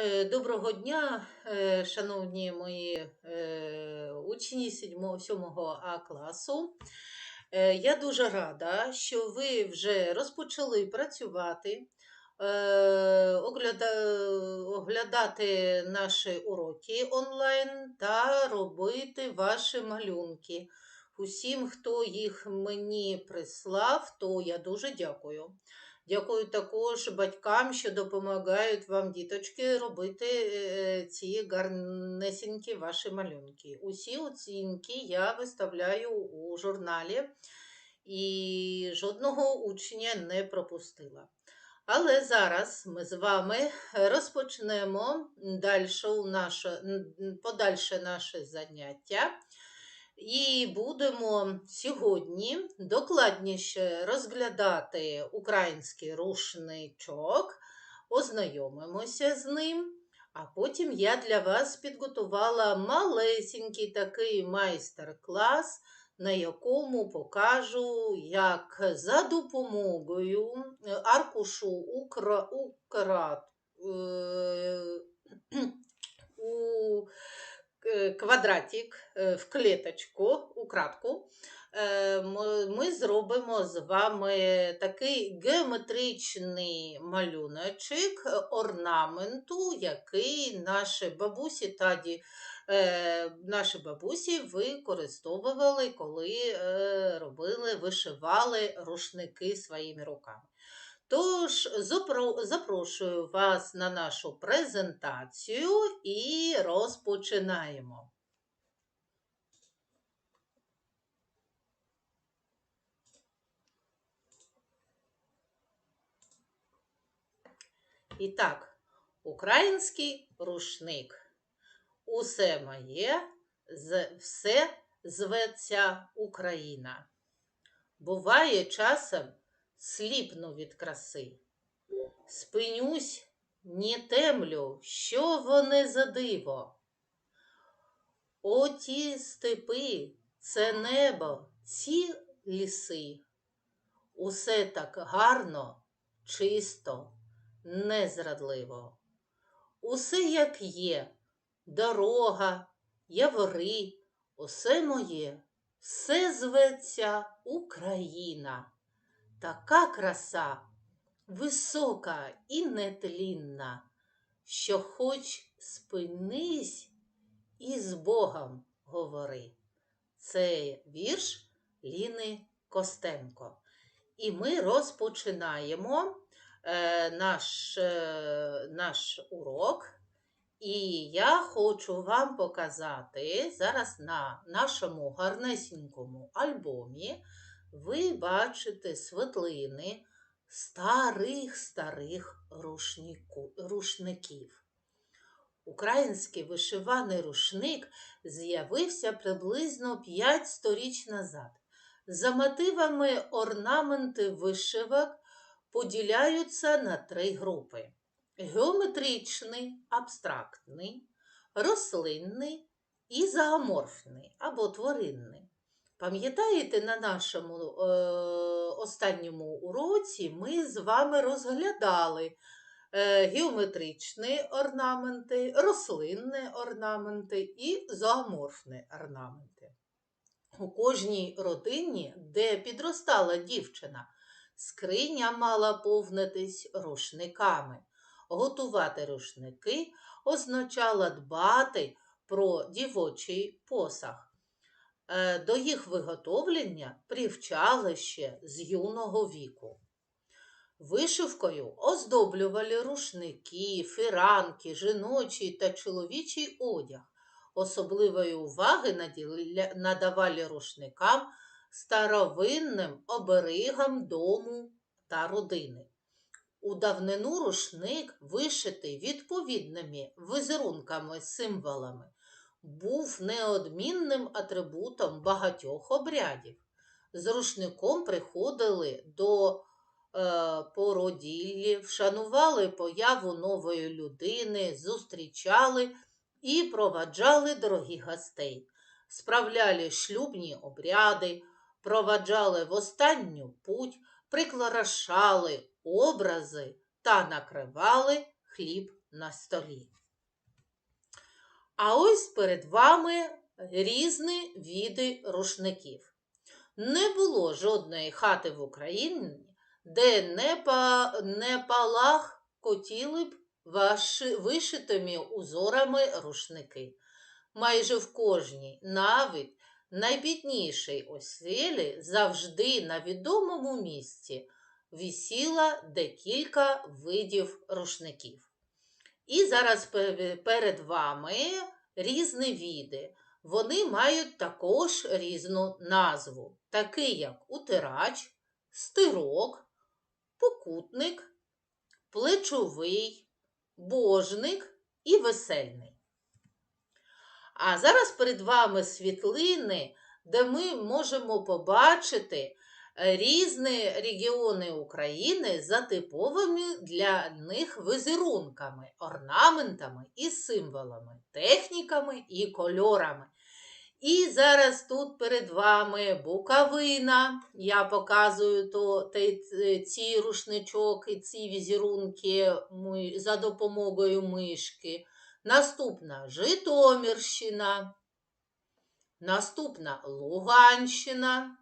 Е, Доброго дня, е, шановні мої е, учні 7 А класу. Я дуже рада, що ви вже розпочали працювати, оглядати наші уроки онлайн та робити ваші малюнки. Усім, хто їх мені прислав, то я дуже дякую. Дякую також батькам, що допомагають вам, діточки, робити е, ці гарнесенькі ваші малюнки. Усі оцінки я виставляю у журналі і жодного учня не пропустила. Але зараз ми з вами розпочнемо подальше наше заняття. І будемо сьогодні докладніше розглядати український рушничок, ознайомимося з ним. А потім я для вас підготувала малесенький такий майстер-клас, на якому покажу, як за допомогою аркушу укра, украт, е, у е, квадратик е, в клеточку, у кратку, е, ми- зробимо з вами такий геометричний малюночок орнаменту, який наші бабусі таді, е, наші бабусі використовували, коли робили, вишивали рушники своїми руками. Тож запрошую вас на нашу презентацію і розпочинаємо. І так, український рушник. Усе моє, все зветься Україна. Буває часом сліпну від краси. Спинюсь, не темлю, що вони за диво. Оті степи, це небо, ці ліси. Усе так гарно, чисто, незрадливо. Усе як є, дорога, явори, усе моє, все зветься Україна. Така краса, висока і нетлінна, що хоч спинись і з Богом говори. Це вірш Ліни Костенко. І ми розпочинаємо е, наш, е, наш урок. І я хочу вам показати зараз на нашому гарнесенькому альбомі ви бачите світлини старих-старих рушників. Український вишиваний рушник з'явився приблизно 5 сторіч назад. За мотивами орнаменти вишивок поділяються на три групи: геометричний, абстрактний, рослинний і зооморфний або тваринний. Пам'ятаєте, на нашому е, останньому уроці ми з вами розглядали е, геометричні орнаменти, рослинні орнаменти і зооморфні орнаменти. У кожній родині, де підростала дівчина, скриня мала повнитись рушниками. Готувати рушники означало дбати про дівочий посаг. Е, До їх виготовлення привчали ще з юного віку. Вишивкою оздоблювали рушники, фіранки, жіночий та чоловічий одяг. Особливої уваги надавали рушникам старовинним оберегам дому та родини. У давнину рушник, вишитий відповідними візерунками, символами, був неодмінним атрибутом багатьох обрядів. З рушником приходили до е, породіллі, вшанували появу нової людини, зустрічали і проваджали дорогих гостей, справляли шлюбні обряди, проваджали в останню путь, прикрашали образи та накривали хліб на столі. А ось перед вами різні види рушників. Не було жодної хати в Україні, де не, па, не палах котіли б ваши, вишитими узорами рушники. Майже в кожній, навіть найбіднішій оселі, завжди на відомому місці висіла декілька видів рушників. І зараз перед вами різні види. Вони мають також різну назву, такі як утирач, стирок, покутник, плечовий, божник і весельний. А зараз перед вами світлини, де ми можемо побачити різні регіони України за типовими для них візерунками, орнаментами і символами, техніками і кольорами. І зараз тут перед вами Буковина. Я показую то, ці рушничок і ці візерунки за допомогою мишки. Наступна Житомирщина. Наступна Луганщина.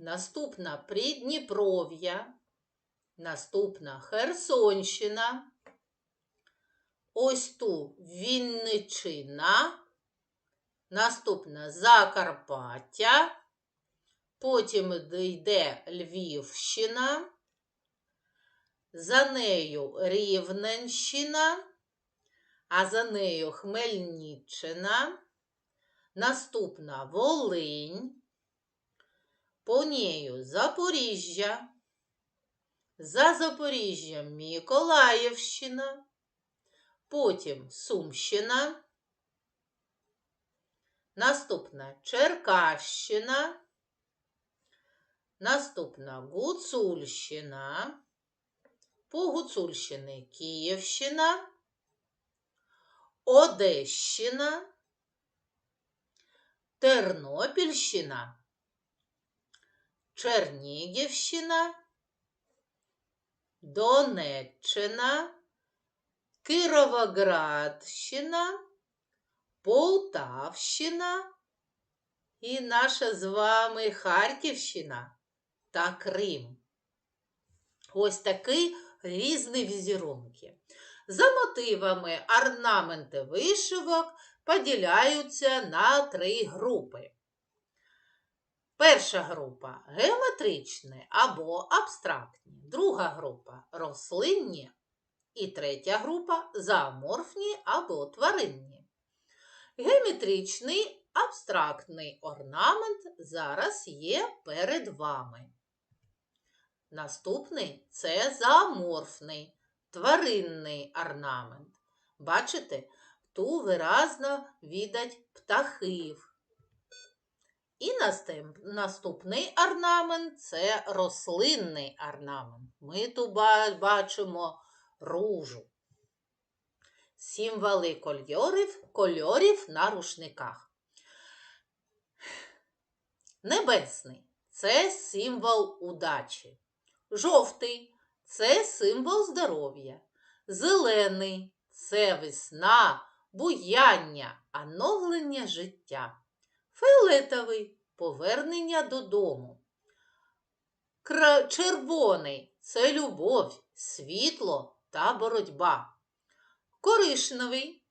Наступна Придніпров'я. Наступна Херсонщина. Ось ту Вінничина. Наступна Закарпаття. Потім йде Львівщина. За нею Рівненщина, а за нею Хмельниччина. Наступна Волинь. По нею Запоріжжя. За Запоріжжям Миколаївщина. Потім Сумщина. Наступна Черкащина. Наступна Гуцульщина. По Гуцульщини Київщина, Одещина, Тернопільщина, Чернігівщина, Донеччина, Кіровоградщина, Полтавщина і наша з вами Харківщина та Крим. Ось такий різні візерунки. За мотивами орнаменти вишивок поділяються на три групи. Перша група геометричні або абстрактні, друга група рослинні і третя група зооморфні або тваринні. Геометричний абстрактний орнамент зараз є перед вами. Наступний це зооморфний, тваринний орнамент. Бачите, ту виразно відать птахів. І наступний орнамент це рослинний орнамент. Ми тут бачимо ружу. Символи кольорів, кольорів на рушниках. Небесний це символ удачі. Жовтий це символ здоров'я. Зелений це весна, буяння, оновлення життя. Фіолетовий повернення додому. Червоний це любов, світло та боротьба. Коришневий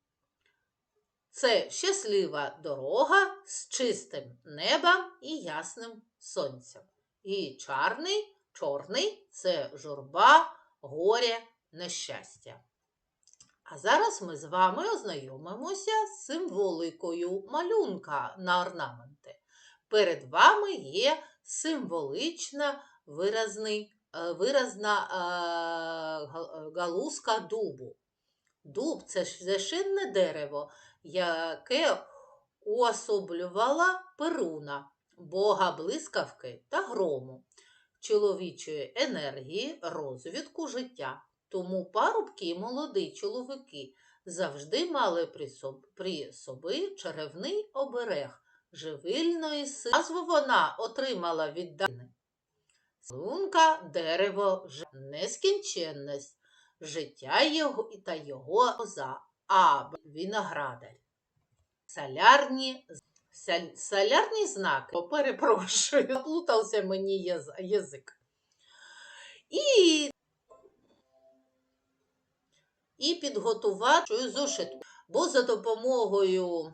це щаслива дорога з чистим небом і ясним сонцем. І чорний, чорний це журба, горе, нещастя. А зараз ми з вами ознайомимося з символикою малюнка на орнаменти. Перед вами є символична виразний, е, виразна е, галузка дубу. Дуб це священне дерево, яке уособлювала Перуна, бога блискавки та грому, чоловічої енергії, розвідку життя. Тому парубки і молоді чоловіки завжди мали при собі, при собі черевний оберег живильної сили. Назву вона отримала від Данини. Лунка, дерево, ж- нескінченність, життя його та його за А. Виноградар. Солярні, солярні знаки. Перепрошую, заплутався мені язик. І, і підготувати зошит. Бо за допомогою